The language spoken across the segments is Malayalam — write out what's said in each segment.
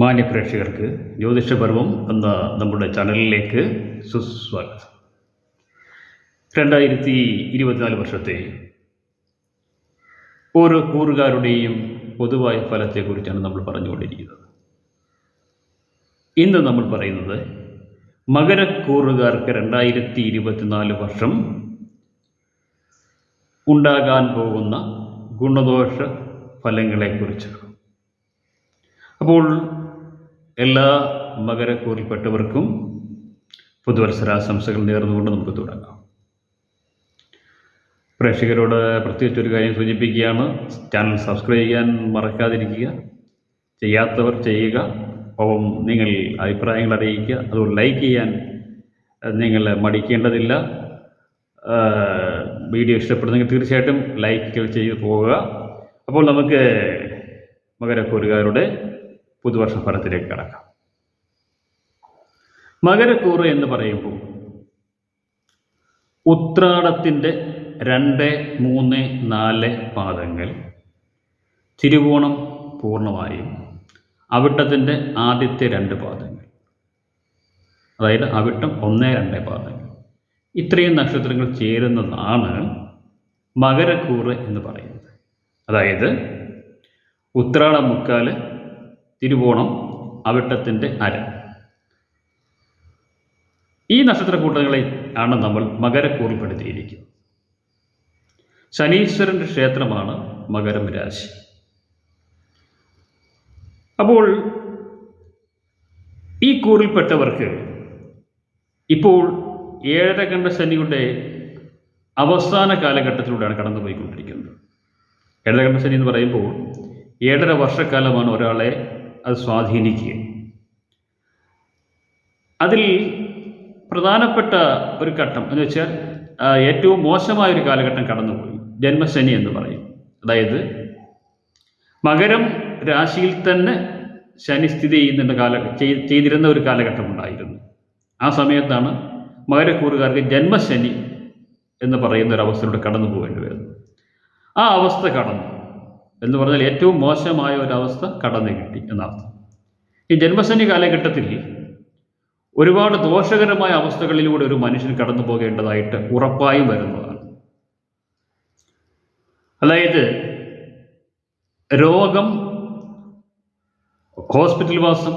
മാന്യ പ്രേക്ഷകർക്ക് ജ്യോതിഷപർവം എന്ന നമ്മുടെ ചാനലിലേക്ക് സുസ്വാഗതം. രണ്ടായിരത്തി ഇരുപത്തിനാല് വർഷത്തെ ഓരോ കൂറുകാരുടെയും പൊതുവായ ഫലത്തെക്കുറിച്ചാണ് നമ്മൾ പറഞ്ഞുകൊണ്ടിരിക്കുന്നത്. ഇന്ന് നമ്മൾ പറയുന്നത് മകരക്കൂറുകാർക്ക് രണ്ടായിരത്തി ഇരുപത്തിനാല് വർഷം ഉണ്ടാകാൻ പോകുന്ന ഗുണദോഷ ഫലങ്ങളെക്കുറിച്ചാണ്. അപ്പോൾ എല്ലാ മകരക്കൂറിൽപ്പെട്ടവർക്കും പുതുവത്സരാശംസകൾ നേർന്നുകൊണ്ട് നമുക്ക് തുടങ്ങാം. പ്രേക്ഷകരോട് പ്രത്യേകിച്ച് ഒരു കാര്യം സൂചിപ്പിക്കുകയാണ് ചാനൽ സബ്സ്ക്രൈബ് ചെയ്യാൻ മറക്കാതിരിക്കുക ചെയ്യാത്തവർ ചെയ്യുക ഒപ്പം നിങ്ങൾ അഭിപ്രായങ്ങൾ അറിയിക്കുക അതുകൊണ്ട് ലൈക്ക് ചെയ്യാൻ നിങ്ങൾ മടിക്കേണ്ടതില്ല. വീഡിയോ ഇഷ്ടപ്പെടുന്നെങ്കിൽ തീർച്ചയായിട്ടും ലൈക്കുകൾ ചെയ്ത് പോവുക. അപ്പോൾ നമുക്ക് മകരക്കൂറുകാരുടെ പുതുവർഷ ഫലത്തിലേക്ക് കടക്കാം. മകരക്കൂറ് എന്ന് പറയുമ്പോൾ ഉത്രാടത്തിന്റെ രണ്ട് മൂന്ന് നാല് പാദങ്ങൾ തിരുവോണം പൂർണമായും അവിട്ടത്തിന്റെ ആദ്യത്തെ രണ്ട് പാദങ്ങൾ. അതായത് അവിട്ടം ഒന്ന് രണ്ട് പാദങ്ങൾ. ഇത്രയും നക്ഷത്രങ്ങൾ ചേരുന്നതാണ് മകരക്കൂറ് എന്ന് പറയുന്നത്. അതായത് ഉത്രാട മുക്കാൽ തിരുവോണം അവിട്ടത്തിന്റെ അര. ഈ നക്ഷത്രക്കൂട്ടങ്ങളെ ആണ് നമ്മൾ മകരക്കൂറിൽപ്പെടുത്തിയിരിക്കുന്നത്. ശനീശ്വരന്റെ ക്ഷേത്രമാണ് മകരം രാശി. അപ്പോൾ ഈ കൂറിൽപ്പെട്ടവർക്ക് ഇപ്പോൾ ഏഴര കണ്ട ശനിയുടെ അവസാന കാലഘട്ടത്തിലൂടെയാണ് കടന്നുപോയിക്കൊണ്ടിരിക്കുന്നത്. ഏഴര കണ്ട ശനി എന്ന് പറയുമ്പോൾ ഏഴര വർഷക്കാലമാണ് ഒരാളെ അത് സ്വാധീനിക്കുക. അതിൽ പ്രധാനപ്പെട്ട ഒരു ഘട്ടം എന്ന് വെച്ചാൽ ഏറ്റവും മോശമായ ഒരു കാലഘട്ടം കടന്നുപോയി. ജന്മശനി എന്ന് പറയും. അതായത് മകരം രാശിയിൽ തന്നെ ശനി സ്ഥിതി ചെയ്യുന്നുണ്ട് കാല ചെയ്തിരുന്ന ഒരു കാലഘട്ടം ഉണ്ടായിരുന്നു. ആ സമയത്താണ് മകരക്കൂറുകാർക്ക് ജന്മശനി എന്ന് പറയുന്ന ഒരു അവസ്ഥയിലൂടെ കടന്നു പോകേണ്ടി വരുന്നത്. ആ അവസ്ഥ കടന്നു. എന്ന് പറഞ്ഞാൽ ഏറ്റവും മോശമായ ഒരവസ്ഥ കടന്നു കിട്ടി എന്നർത്ഥം. ഈ ജന്മശനി കാലഘട്ടത്തിൽ ഒരുപാട് ദോഷകരമായ അവസ്ഥകളിലൂടെ ഒരു മനുഷ്യൻ കടന്നു പോകേണ്ടതായിട്ട് ഉറപ്പായും വരുന്നതാണ്. അതായത് രോഗം ഹോസ്പിറ്റൽ വാസം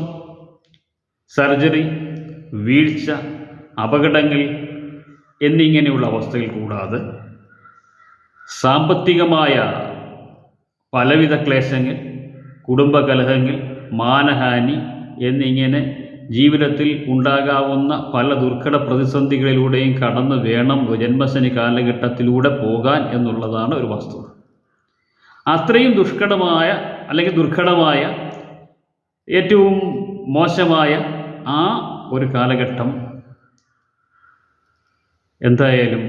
സർജറി വീഴ്ച അപകടങ്ങൾ എന്നിങ്ങനെയുള്ള അവസ്ഥകൾ കൂടാതെ സാമ്പത്തികമായ പലവിധ ക്ലേശങ്ങൾ കുടുംബകലഹങ്ങൾ മാനഹാനി എന്നിങ്ങനെ ജീവിതത്തിൽ ഉണ്ടാകാവുന്ന പല ദുർഘട പ്രതിസന്ധികളിലൂടെയും കടന്നു വേണം ജന്മശനി കാലഘട്ടത്തിലൂടെ പോകാൻ എന്നുള്ളതാണ് ഒരു വസ്തുത. അത്രയും ദുഷ്കടമായ അല്ലെങ്കിൽ ദുർഘടമായ ഏറ്റവും മോശമായ ആ ഒരു കാലഘട്ടം എന്തായാലും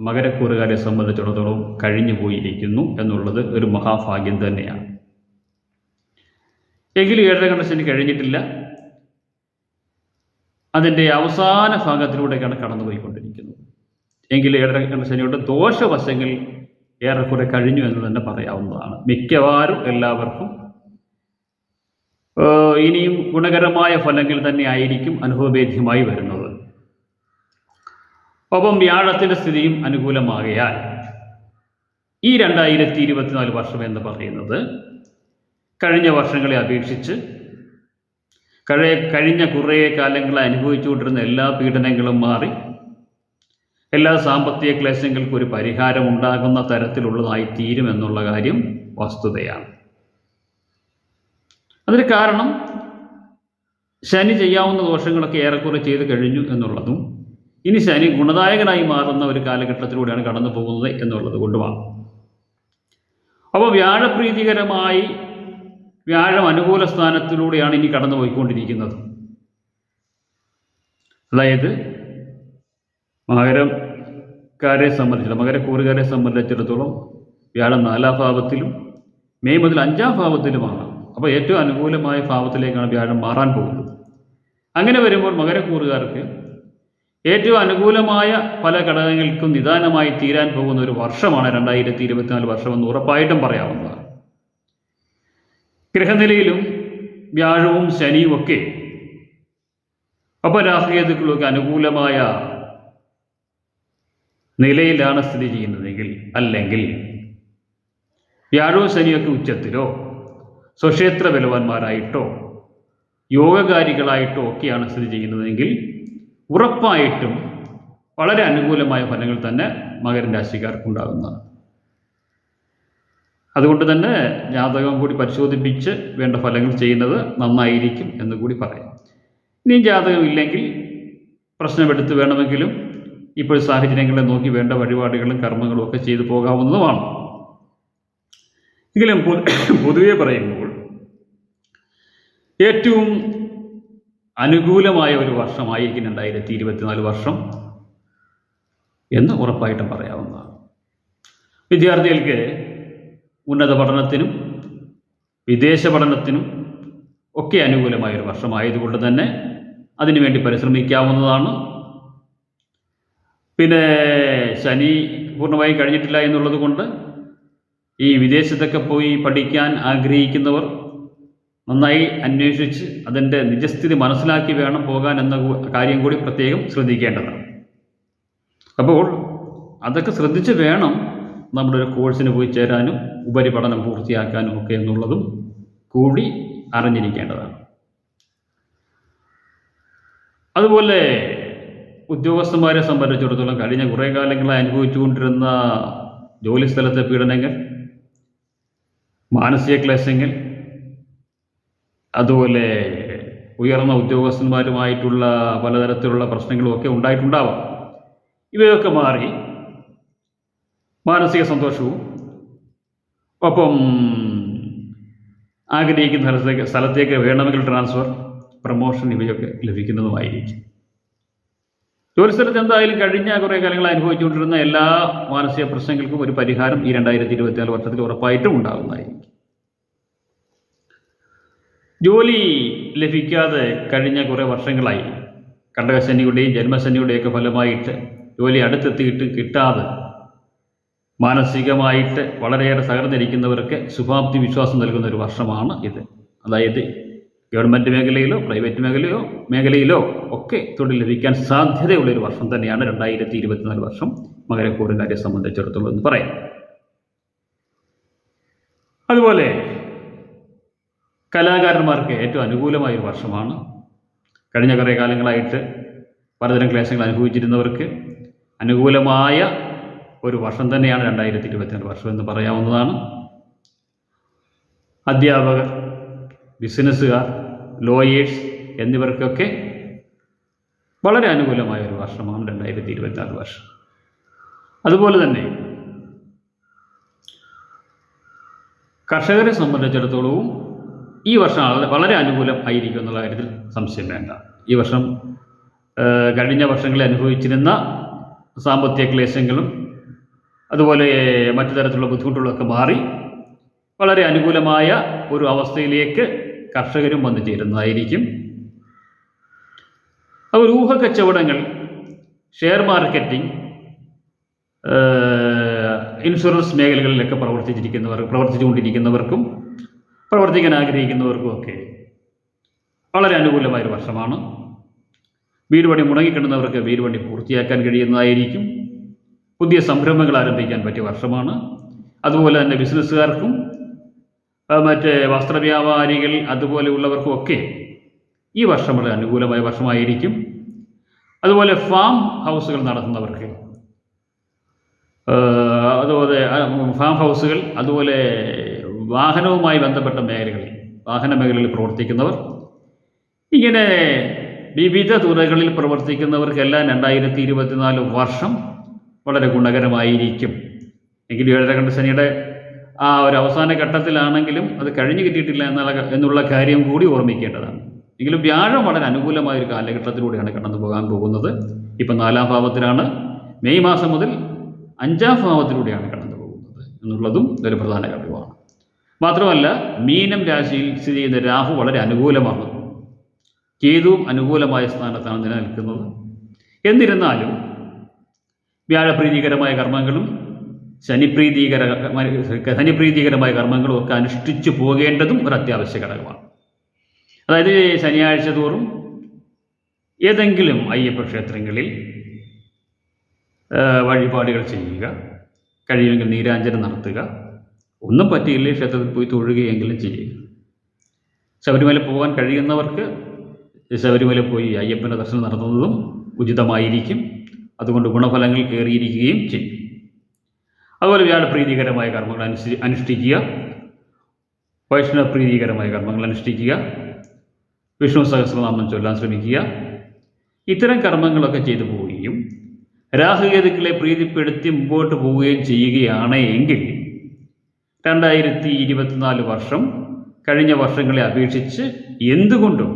മകരക്കൂറുകാരെ സംബന്ധിച്ചിടത്തോളം കഴിഞ്ഞു പോയിരിക്കുന്നു എന്നുള്ളത് ഒരു മഹാഭാഗ്യം തന്നെയാണ്. എങ്കിലും ഏഴര കണ്ടശനി കഴിഞ്ഞിട്ടില്ല. അതിന്റെ അവസാന ഭാഗത്തിലൂടെയൊക്കെയാണ് കടന്നുപോയിക്കൊണ്ടിരിക്കുന്നത്. എങ്കിൽ ഏഴര കണ്ടശനിയുടെ ദോഷവശങ്ങൾ ഏറെക്കുറെ കഴിഞ്ഞു എന്ന് തന്നെ പറയാവുന്നതാണ്. മിക്കവാറും എല്ലാവർക്കും ഇനിയും ഗുണകരമായ ഫലങ്ങൾ തന്നെ ആയിരിക്കും അനുഭവവേദ്യമായി വരുന്നത്. ഒപ്പം വ്യാഴത്തിന്റെ സ്ഥിതിയും അനുകൂലമാകയാൽ ഈ രണ്ടായിരത്തി ഇരുപത്തിനാല് വർഷം എന്ന് പറയുന്നത് കഴിഞ്ഞ വർഷങ്ങളെ അപേക്ഷിച്ച് കഴിയ കഴിഞ്ഞ കുറേ കാലങ്ങളെ അനുഭവിച്ചുകൊണ്ടിരുന്ന എല്ലാ പീഡനങ്ങളും മാറി എല്ലാ സാമ്പത്തിക ക്ലേശങ്ങൾക്കും ഒരു പരിഹാരം ഉണ്ടാകുന്ന തരത്തിലുള്ളതായി തീരുമെന്നുള്ള കാര്യം വസ്തുതയാണ്. അതിന് കാരണം ശനി ചെയ്യാവുന്ന ദോഷങ്ങളൊക്കെ ഏറെക്കുറെ ചെയ്ത് കഴിഞ്ഞു എന്നുള്ളതും ഇനി ശനി ഗുണദായകനായി മാറുന്ന ഒരു കാലഘട്ടത്തിലൂടെയാണ് കടന്നു പോകുന്നത് എന്നുള്ളത് കൊണ്ടുമാണ് അപ്പോൾ വ്യാഴപ്രീതികരമായി വ്യാഴം അനുകൂല സ്ഥാനത്തിലൂടെയാണ് ഇനി കടന്നു പോയിക്കൊണ്ടിരിക്കുന്നത് അതായത് മകരക്കാരെ സംബന്ധിച്ചിടത്തോളം മകരക്കൂറുകാരെ സംബന്ധിച്ചിടത്തോളം വ്യാഴം നാലാം ഭാവത്തിലും മെയ് മുതൽ അഞ്ചാം ഭാവത്തിലുമാണ്. അപ്പോൾ ഏറ്റവും അനുകൂലമായ ഭാവത്തിലേക്കാണ് വ്യാഴം മാറാൻ പോകുന്നത്. അങ്ങനെ വരുമ്പോൾ മകരക്കൂറുകാർക്ക് ഏറ്റവും അനുകൂലമായ പല ഘടകങ്ങൾക്കും നിദാനമായി തീരാൻ പോകുന്ന ഒരു വർഷമാണ് രണ്ടായിരത്തി ഇരുപത്തിനാല് വർഷമെന്ന് ഉറപ്പായിട്ടും പറയാവുന്നതാണ്. ഗ്രഹനിലയിലും വ്യാഴവും ശനിയും ഒക്കെ അപരാഹേതുക്കളൊക്കെ അനുകൂലമായ നിലയിലാണ് സ്ഥിതി ചെയ്യുന്നതെങ്കിൽ അല്ലെങ്കിൽ വ്യാഴവും ശനിയൊക്കെ ഉച്ചത്തിലോ സ്വക്ഷേത്ര ബലവാന്മാരായിട്ടോ യോഗകാരികളായിട്ടോ ഒക്കെയാണ് സ്ഥിതി ചെയ്യുന്നതെങ്കിൽ ഉറപ്പായിട്ടും വളരെ അനുകൂലമായ ഫലങ്ങൾ തന്നെ മകരൻ രാശിക്കാർക്കുണ്ടാകുന്നതാണ്. അതുകൊണ്ട് തന്നെ ജാതകം കൂടി പരിശോധിപ്പിച്ച് വേണ്ട ഫലങ്ങൾ ചെയ്യുന്നത് നന്നായിരിക്കും എന്ന് കൂടി പറയാം. ഇനിയും ജാതകം ഇല്ലെങ്കിൽ പ്രശ്നമെടുത്ത് വേണമെങ്കിലും ഇപ്പോൾ സാഹചര്യങ്ങളെ നോക്കി വേണ്ട വഴിപാടുകളും കർമ്മങ്ങളും ഒക്കെ ചെയ്തു പോകാവുന്നതുമാണ്. എങ്കിലും പൊതുവെ പറയുമ്പോൾ ഏറ്റവും അനുകൂലമായ ഒരു വർഷമായിരിക്കും രണ്ടായിരത്തി ഇരുപത്തിനാല് വർഷം എന്ന് ഉറപ്പായിട്ടും പറയാവുന്നതാണ്. വിദ്യാർത്ഥികൾക്ക് ഉന്നത പഠനത്തിനും വിദേശ പഠനത്തിനും ഒക്കെ അനുകൂലമായ ഒരു വർഷമായതുകൊണ്ട് തന്നെ അതിനുവേണ്ടി പരിശ്രമിക്കാവുന്നതാണ്. പിന്നെ ശനി പൂർണമായും കഴിഞ്ഞിട്ടില്ല എന്നുള്ളത് കൊണ്ട് ഈ വിദേശത്തൊക്കെ പോയി പഠിക്കാൻ ആഗ്രഹിക്കുന്നവർ നന്നായി അന്വേഷിച്ച് അതിന്റെ നിജസ്ഥിതി മനസ്സിലാക്കി വേണം പോകാൻ എന്ന കാര്യം കൂടി പ്രത്യേകം ശ്രദ്ധിക്കേണ്ടതാണ്. അപ്പോൾ അതൊക്കെ ശ്രദ്ധിച്ച് വേണം നമ്മുടെ ഒരു കോഴ്സിന് പോയി ചേരാനും ഉപരിപഠനം പൂർത്തിയാക്കാനും ഒക്കെ എന്നുള്ളതും കൂടി അറിഞ്ഞിരിക്കേണ്ടതാണ്. അതുപോലെ ഉദ്യോഗസ്ഥന്മാരെ സംബന്ധിച്ചിടത്തോളം കഴിഞ്ഞ കുറേ കാലങ്ങളായി അനുഭവിച്ചുകൊണ്ടിരുന്ന ജോലിസ്ഥലത്തെ പീഡനങ്ങൾ മാനസിക ക്ലേശങ്ങൾ അതുപോലെ ഉയർന്ന ഉദ്യോഗസ്ഥന്മാരുമായിട്ടുള്ള പലതരത്തിലുള്ള പ്രശ്നങ്ങളും ഒക്കെ ഉണ്ടായിട്ടുണ്ടാവാം. ഇവയൊക്കെ മാറി മാനസിക സന്തോഷവും ഒപ്പം ആഗ്രഹിക്കുന്ന സ്ഥലത്തേക്ക് സ്ഥലത്തേക്ക് വേണമെങ്കിൽ ട്രാൻസ്ഫർ പ്രമോഷൻ ഇവയൊക്കെ ലഭിക്കുന്നതുമായിരിക്കും. ജോലിസ്ഥലത്ത് എന്തായാലും കഴിഞ്ഞ കുറേ കാലങ്ങൾ അനുഭവിച്ചുകൊണ്ടിരുന്ന എല്ലാ മാനസിക പ്രശ്നങ്ങൾക്കും ഒരു പരിഹാരം ഈ രണ്ടായിരത്തി ഇരുപത്തിനാല് വർഷത്തിൽ ഉറപ്പായിട്ടും ഉണ്ടാകുന്നതായിരിക്കും. ജോലി ലഭിക്കാതെ കഴിഞ്ഞ കുറേ വർഷങ്ങളായി. കണ്ടകശനിയുടെയും ജന്മശനിയുടെയൊക്കെ ഫലമായിട്ട് ജോലി അടുത്തെത്തിയിട്ട് കിട്ടാതെ മാനസികമായിട്ട് വളരെയേറെ തകർന്നിരിക്കുന്നവർക്ക് ശുഭാപ്തി വിശ്വാസം നൽകുന്ന ഒരു വർഷമാണ് ഇത്. അതായത് ഗവൺമെന്റ് മേഖലയിലോ പ്രൈവറ്റ് മേഖലയോ മേഖലയിലോ ഒക്കെ തൊഴിൽ ലഭിക്കാൻ സാധ്യതയുള്ള ഒരു വർഷം തന്നെയാണ് രണ്ടായിരത്തി ഇരുപത്തിനാല് വർഷം മകരക്കൂറുകാരെ സംബന്ധിച്ചിടത്തോളം എന്ന് പറയാം. അതുപോലെ കലാകാരന്മാർക്ക് ഏറ്റവും അനുകൂലമായ ഒരു വർഷമാണ്. കഴിഞ്ഞ കുറേ കാലങ്ങളായിട്ട് പലതരം ക്ലേശങ്ങൾ അനുഭവിച്ചിരുന്നവർക്ക് അനുകൂലമായ ഒരു വർഷം തന്നെയാണ് രണ്ടായിരത്തി ഇരുപത്തിരണ്ട് വർഷം എന്ന് പറയാവുന്നതാണ്. അധ്യാപകർ ബിസിനസ്സുകാർ ലോയേഴ്സ് എന്നിവർക്കൊക്കെ വളരെ അനുകൂലമായ ഒരു വർഷമാണ് രണ്ടായിരത്തി ഇരുപത്തിനാല് വർഷം. അതുപോലെ തന്നെ കർഷകരെ സംബന്ധിച്ചിടത്തോളവും ഈ വർഷം വളരെ- അനുകൂലം ആയിരിക്കും എന്നുള്ള കാര്യത്തിൽ സംശയം വേണ്ട. ഈ വർഷം കഴിഞ്ഞ വർഷങ്ങളിൽ അനുഭവിച്ചിരുന്ന സാമ്പത്തിക ക്ലേശങ്ങളും അതുപോലെ മറ്റു തരത്തിലുള്ള ബുദ്ധിമുട്ടുകളൊക്കെ മാറി വളരെ അനുകൂലമായ ഒരു അവസ്ഥയിലേക്ക് കർഷകരും വന്നു ചേരുന്നതായിരിക്കും. അതുപോലെ ഊഹ കച്ചവടങ്ങൾ ഷെയർ മാർക്കറ്റിംഗ് ഇൻഷുറൻസ് മേഖലകളിലൊക്കെ പ്രവർത്തിച്ചിരിക്കുന്നവർ പ്രവർത്തിച്ചുകൊണ്ടിരിക്കുന്നവർക്കും പ്രവർത്തിക്കാൻ ആഗ്രഹിക്കുന്നവർക്കുമൊക്കെ വളരെ അനുകൂലമായൊരു വർഷമാണ്. വീട് പണി മുടങ്ങിക്കിടന്നവർക്ക് വീട് പണി പൂർത്തിയാക്കാൻ കഴിയുന്നതായിരിക്കും. പുതിയ സംരംഭങ്ങൾ ആരംഭിക്കാൻ പറ്റിയ വർഷമാണ്. അതുപോലെ തന്നെ ബിസിനസ്സുകാർക്കും മറ്റേ വസ്ത്രവ്യാപാരികൾ അതുപോലെയുള്ളവർക്കും ഒക്കെ ഈ വർഷം വളരെ അനുകൂലമായ വർഷമായിരിക്കും. അതുപോലെ ഫാം ഹൗസുകൾ നടത്തുന്നവർക്ക് അതുപോലെ ഫാം ഹൗസുകൾ അതുപോലെ വാഹനവുമായി ബന്ധപ്പെട്ട മേഖലകളിൽ വാഹന മേഖലയിൽ പ്രവർത്തിക്കുന്നവർ ഇങ്ങനെ വിവിധ തുറകളിൽ പ്രവർത്തിക്കുന്നവർക്കെല്ലാം രണ്ടായിരത്തി ഇരുപത്തിനാല് വർഷം വളരെ ഗുണകരമായിരിക്കും. എങ്കിലും ഏഴരകണ്ഠ ശനിയുടെ ആ ഒരു അവസാന ഘട്ടത്തിലാണെങ്കിലും അത് കഴിഞ്ഞു കിട്ടിയിട്ടില്ല എന്നുള്ള എന്നുള്ള കാര്യം കൂടി ഓർമ്മിക്കേണ്ടതാണ്. എങ്കിലും വ്യാഴം വളരെ അനുകൂലമായ ഒരു കാലഘട്ടത്തിലൂടെയാണ് കടന്നു പോകാൻ പോകുന്നത്. ഇപ്പം നാലാം ഭാവത്തിലാണ്. മെയ് മാസം മുതൽ അഞ്ചാം ഭാവത്തിലൂടെയാണ് കടന്നു പോകുന്നത് എന്നുള്ളതും ഒരു പ്രധാന കാര്യമാണ് മാത്രമല്ല മീനം രാശിയിൽ സ്ഥിതി ചെയ്യുന്ന രാഹു വളരെ അനുകൂലമാണ്. കേതുവും അനുകൂലമായ സ്ഥാനത്താണ് നിലനിൽക്കുന്നത്. എന്നിരുന്നാലും വ്യാഴപ്രീതികരമായ കർമ്മങ്ങളും ശനിപ്രീതികര ശനിപ്രീതികരമായ കർമ്മങ്ങളും ഒക്കെ അനുഷ്ഠിച്ചു പോകേണ്ടതും ഒരു അത്യാവശ്യ ഘടകമാണ്. അതായത് ശനിയാഴ്ച തോറും ഏതെങ്കിലും അയ്യപ്പ ക്ഷേത്രങ്ങളിൽ വഴിപാടുകൾ ചെയ്യുക കഴിയുമെങ്കിൽ നീരാഞ്ജനം നടത്തുക ഒന്നും പറ്റിയില്ലേ ക്ഷേത്രത്തിൽ പോയി തൊഴുകയെങ്കിലും ചെയ്യുക ശബരിമല പോകാൻ കഴിയുന്നവർക്ക് ശബരിമല പോയി അയ്യപ്പന്റെ ദർശനം നടത്തുന്നതും ഉചിതമായിരിക്കും. അതുകൊണ്ട് ഗുണഫലങ്ങൾ കയറിയിരിക്കുകയും ചെയ്യും. അതുപോലെ വ്യാഴപ്രീതികരമായ കർമ്മങ്ങൾ അനുസരി അനുഷ്ഠിക്കുക. വൈഷ്ണവ പ്രീതികരമായ കർമ്മങ്ങൾ അനുഷ്ഠിക്കുക. വിഷ്ണു സഹസ്രനാമം ചൊല്ലാൻ ശ്രമിക്കുക. ഇത്തരം കർമ്മങ്ങളൊക്കെ ചെയ്തു പോവുകയും രാഹുകേതുക്കളെ പ്രീതിപ്പെടുത്തി മുമ്പോട്ട് പോവുകയും ചെയ്യുകയാണ് എങ്കിൽ രണ്ടായിരത്തി ഇരുപത്തിനാല് വർഷം കഴിഞ്ഞ വർഷങ്ങളെ അപേക്ഷിച്ച് എന്തുകൊണ്ടും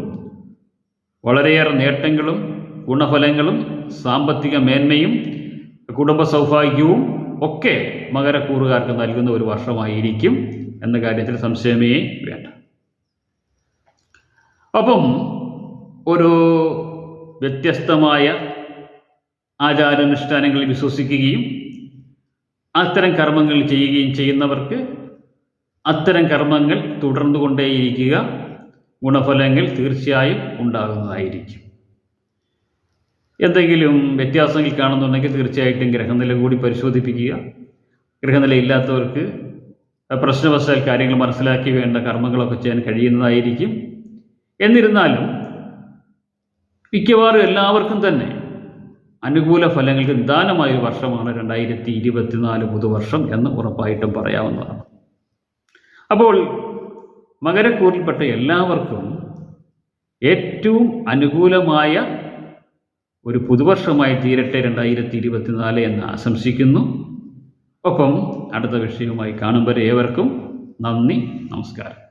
വളരെയേറെ നേട്ടങ്ങളും ഗുണഫലങ്ങളും സാമ്പത്തിക മേന്മയും കുടുംബ സൗഭാഗ്യവും ഒക്കെ മകരക്കൂറുകാർക്ക് നൽകുന്ന ഒരു വർഷമായിരിക്കും എന്ന കാര്യത്തിൽ സംശയമേ വേണ്ട. അപ്പം ഒരു വ്യത്യസ്തമായ ആചാരാനുഷ്ഠാനങ്ങളിൽ വിശ്വസിക്കുകയും അത്തരം കർമ്മങ്ങൾ ചെയ്യുകയും ചെയ്യുന്നവർക്ക് അത്തരം കർമ്മങ്ങൾ തുടർന്നു തുടർന്നുകൊണ്ടേയിരിക്കുക. ഗുണഫലങ്ങൾ തീർച്ചയായും ഉണ്ടാകുന്നതായിരിക്കും. എന്തെങ്കിലും വ്യത്യാസങ്ങൾ കാണുന്നുണ്ടെങ്കിൽ തീർച്ചയായിട്ടും ഗ്രഹനില കൂടി പരിശോധിപ്പിക്കുക. ഗ്രഹനില ഇല്ലാത്തവർക്ക് പ്രശ്നവശാൽ കാര്യങ്ങൾ മനസ്സിലാക്കി വേണ്ട കർമ്മങ്ങളൊക്കെ ചെയ്യാൻ കഴിയുന്നതായിരിക്കും. എന്നിരുന്നാലും മിക്കവാറും എല്ലാവർക്കും തന്നെ അനുകൂല ഫലങ്ങൾക്ക് നിദാനമായ വർഷമാണ് രണ്ടായിരത്തി ഇരുപത്തിനാല് പുതുവർഷം എന്ന് ഉറപ്പായിട്ടും പറയാവുന്നതാണ്. അപ്പോൾ മകരക്കൂറിൽപ്പെട്ട എല്ലാവർക്കും ഏറ്റവും അനുകൂലമായ ഒരു പുതുവർഷമായി തീരട്ടെ രണ്ടായിരത്തി ഇരുപത്തിനാല് എന്ന് ആശംസിക്കുന്നു. ഒപ്പം അടുത്ത വിഷയവുമായി കാണുമ്പോൾ ഏവർക്കും നന്ദി നമസ്കാരം.